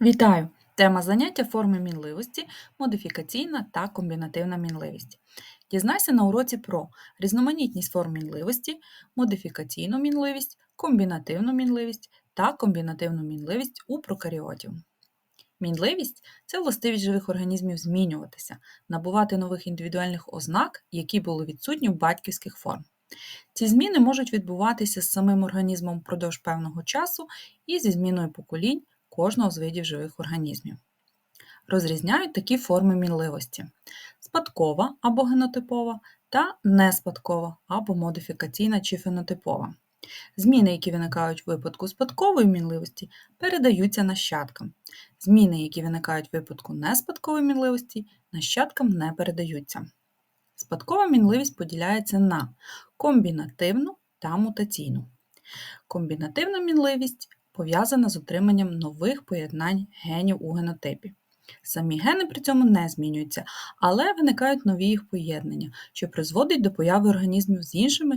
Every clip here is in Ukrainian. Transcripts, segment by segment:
Вітаю! Тема заняття форми мінливості, модифікаційна та комбінативна мінливість. Дізнайся на уроці про різноманітність форм мінливості, модифікаційну мінливість, комбінативну мінливість та комбінативну мінливість у прокаріотів. Мінливість це властивість живих організмів змінюватися, набувати нових індивідуальних ознак, які були відсутні в батьківських форм. Ці зміни можуть відбуватися з самим організмом впродовж певного часу і зі зміною поколінь кожного з видів живих організмів. Розрізняють такі форми мінливості: спадкова або генотипова та неспадкова або модифікаційна чи фенотипова. Зміни, які виникають в випадку спадкової мінливості, передаються нащадкам. Зміни, які виникають в випадку неспадкової мінливості, нащадкам не передаються. Спадкова мінливість поділяється на комбінативну та мутаційну. Комбінативна мінливість пов'язана з отриманням нових поєднань генів у генотипі. Самі гени при цьому не змінюються, але виникають нові їх поєднання, що призводить до появи організмів з іншими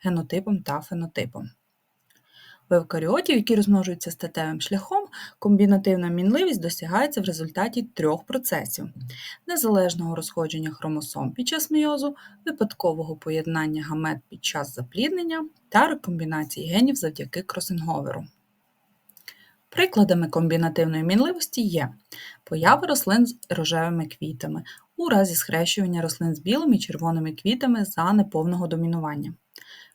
генотипом та фенотипом. В евкаріотів, які розмножуються статевим шляхом, комбінативна мінливість досягається в результаті трьох процесів: незалежного розходження хромосом під час мейозу, випадкового поєднання гамет під час запліднення та рекомбінації генів завдяки кросинговеру. Прикладами комбінативної мінливості є поява рослин з рожевими квітами у разі схрещування рослин з білими і червоними квітами за неповного домінування,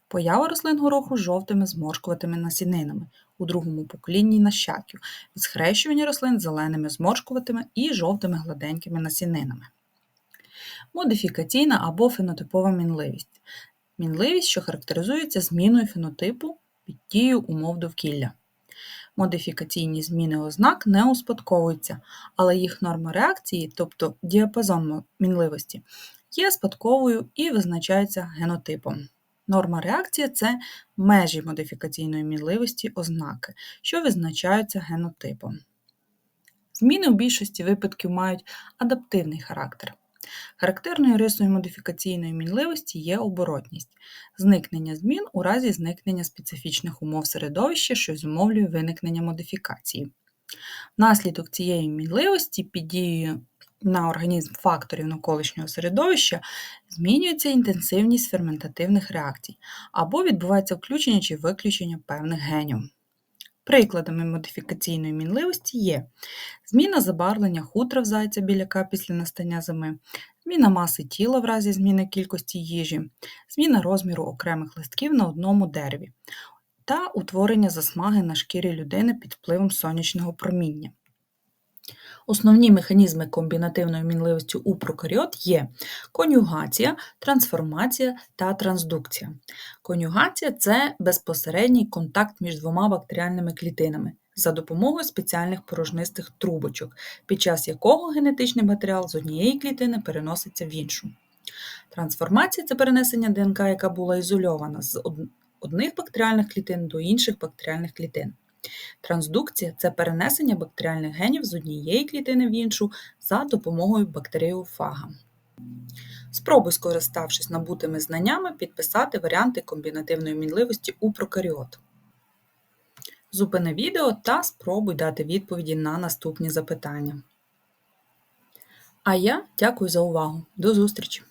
поява рослин гороху з жовтими зморшкуватими насінинами у другому поколінні нащадків, від схрещування рослин з зеленими зморшкуватими і жовтими гладенькими насінинами. Модифікаційна або фенотипова мінливість мінливість, що характеризується зміною фенотипу під дією умов довкілля. Модифікаційні зміни ознак не успадковуються, але їх норма реакції, тобто діапазон мінливості, є спадковою і визначається генотипом. Норма реакції це межі модифікаційної мінливості ознаки, що визначаються генотипом. Зміни у більшості випадків мають адаптивний характер. Характерною рисою модифікаційної мінливості є оборотність зникнення змін у разі зникнення специфічних умов середовища, що зумовлює виникнення модифікації. Внаслідок цієї мінливості під дією на організм факторів навколишнього середовища змінюється інтенсивність ферментативних реакцій або відбувається включення чи виключення певних генів. Прикладами модифікаційної мінливості є зміна забарвлення хутра в зайця біляка після настання зими, зміна маси тіла в разі зміни кількості їжі, зміна розміру окремих листків на одному дереві та утворення засмаги на шкірі людини під впливом сонячного проміння. Основні механізми комбінативної мінливості у прокаріот є конюгація, трансформація та трансдукція. Конюгація це безпосередній контакт між двома бактеріальними клітинами за допомогою спеціальних порожнистих трубочок, під час якого генетичний матеріал з однієї клітини переноситься в іншу. Трансформація це перенесення ДНК, яка була ізольована з одних бактеріальних клітин до інших бактеріальних клітин. Трансдукція це перенесення бактеріальних генів з однієї клітини в іншу за допомогою бактеріофага. Спробуй, скориставшись набутими знаннями, підписати варіанти комбінативної мінливості у прокаріот. Зупини відео та спробуй дати відповіді на наступні запитання. А я дякую за увагу. До зустрічі!